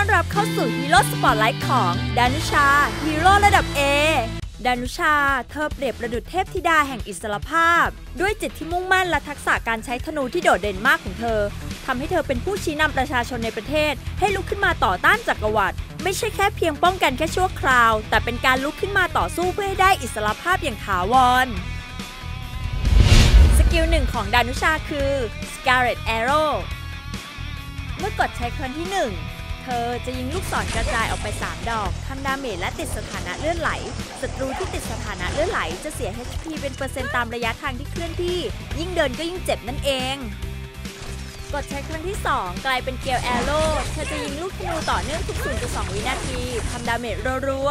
อนรับเข้าสู่ฮีโร่สปอตไลท์ของดานุชาฮีโร่ระดับ A ดานุชา เธอเปรียบประดุจเทพธิดาแห่งอิสรภาพ ด้วยจิตที่มุ่งมั่นและทักษะการใช้ธนูที่โดดเด่นมากของเธอทำให้เธอเป็นผู้ชี้นำประชาชนในประเทศ ให้ลุกขึ้นมาต่อต้านจักรวรรดิไม่ใช่แค่เพียงป้องกันแค่ชั่วคราว แต่เป็นการลุกขึ้นมาต่อสู้เพื่อให้ได้อิสรภาพอย่างถาวรสกิลหนึ่งของดานุชาคือ Scarlet Arrow เมื่อกดใช้ครั้งที่ 1 เธอจะยิงลูกศรกระจายออกไป 3 ดอกทำดาเมจและติดสถานะเลื่อนไหล ศัตรูที่ติดสถานะเลื่อนไหล จะเสีย HP เป็นเปอร์เซ็นต์ตามระยะทางที่เคลื่อนที่ ยิ่งเดินก็ยิ่งเจ็บนั่นเอง กดใช้ครั้งที่ 2 กลายเป็นเกลแอโร่เธอจะยิงลูกธนูต่อเนื่องทุก0.2วินาทีทำดาเมจรัว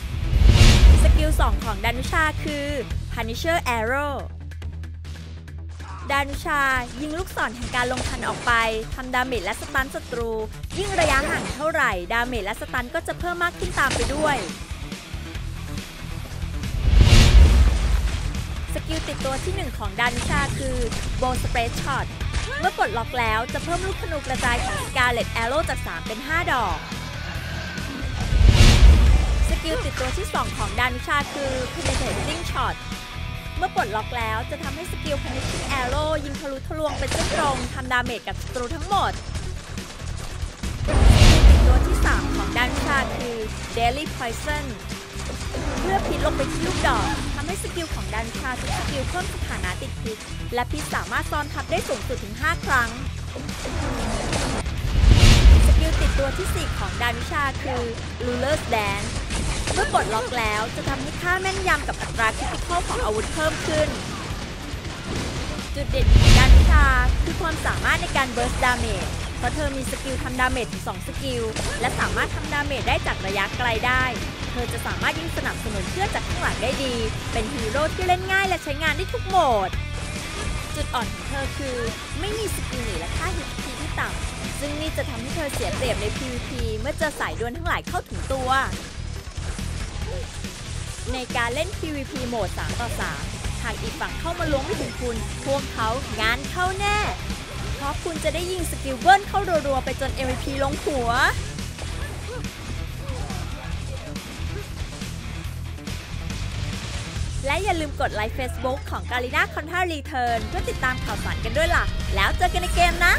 ๆ สกิล 2 ของดานุชาคือ Punisher Arrow ดานุชา ยิงลูกศรแห่งการลงทันออกไปทำดาเมจและสตันศัตรู ยิ่งระยะห่างเท่าไหร่ ดาเมจและสตันก็จะเพิ่มมากขึ้นตามไปด้วย สกิลติดตัวที่ 1 ของดานุชาคือ b o w Spread Shot เมื่อกดล็อกแล้วจะเพิ่มลูกธนูกระจายของ Scarlet Arrow จาก 3 เป็น 5 ดอกสกิลติดตัวที่ 2 ของดานุชาคือ Penetrating Shot เมื่อปลดล็อกแล้วจะทำให้สกิล Punishing Arrow ยิงทะลุทะลวงเป็นเส้นตรงทำดาเมจกับศัตรูทั้งหมดสกิลติดตัวที่ 3 ของดานชาคือ Daily Poison เมื่อพิษลงไปที่ลูกดอกทำให้สกิลของดันชาทุกสกิลเพิ่มสถานะติดพิษ และพิษสามารถซ้อนทับได้สูงสุดถึง 5 ครั้ง สกิลติดตัวที่ 4 ของดานุชาคือ Ruler's Dance เมื่อปลดล็อกแล้วจะทำให้ค่าแม่นยำกับอัตราคริติคอลของอาวุธเพิ่มขึ้น จุดเด่นของดานุชาคือความสามารถในการ burst damage เพราะเธอมีสกิลทำดาเมจถึง2สกิล และสามารถทำดาเมจได้จากระยะไกลได้ เธอจะสามารถยิงสนับสนุนเพื่อจากข้างหลังได้ดี เป็นฮีโร่ที่เล่นง่ายและใช้งานได้ทุกโหมด จุดอ่อนของเธอคือ ไม่มีสกิลหนีและค่า HP ที่ต่ำซึ่งนี่จะทำให้เธอเสียเปรียบใน PVP เมื่อเจอสายดวลทั้งหลายเข้าถึงตัว ในการเล่น PVP โหมด 3 ต่อ 3 หากอีกฝั่งเข้ามาล้วงไม่ถึงคุณ พวกเขางานเข้าแน่ เพราะคุณจะได้ยิงสกิลเบิ้ลเข้ารัวๆ ไปจน MVP ลงหัว และอย่าลืมกดไลค์ Facebook ของ g a l i n a Contra Return เพื่อติดตามข่าวสารกันด้วยล่ะ แล้วเจอกันในเกมนะ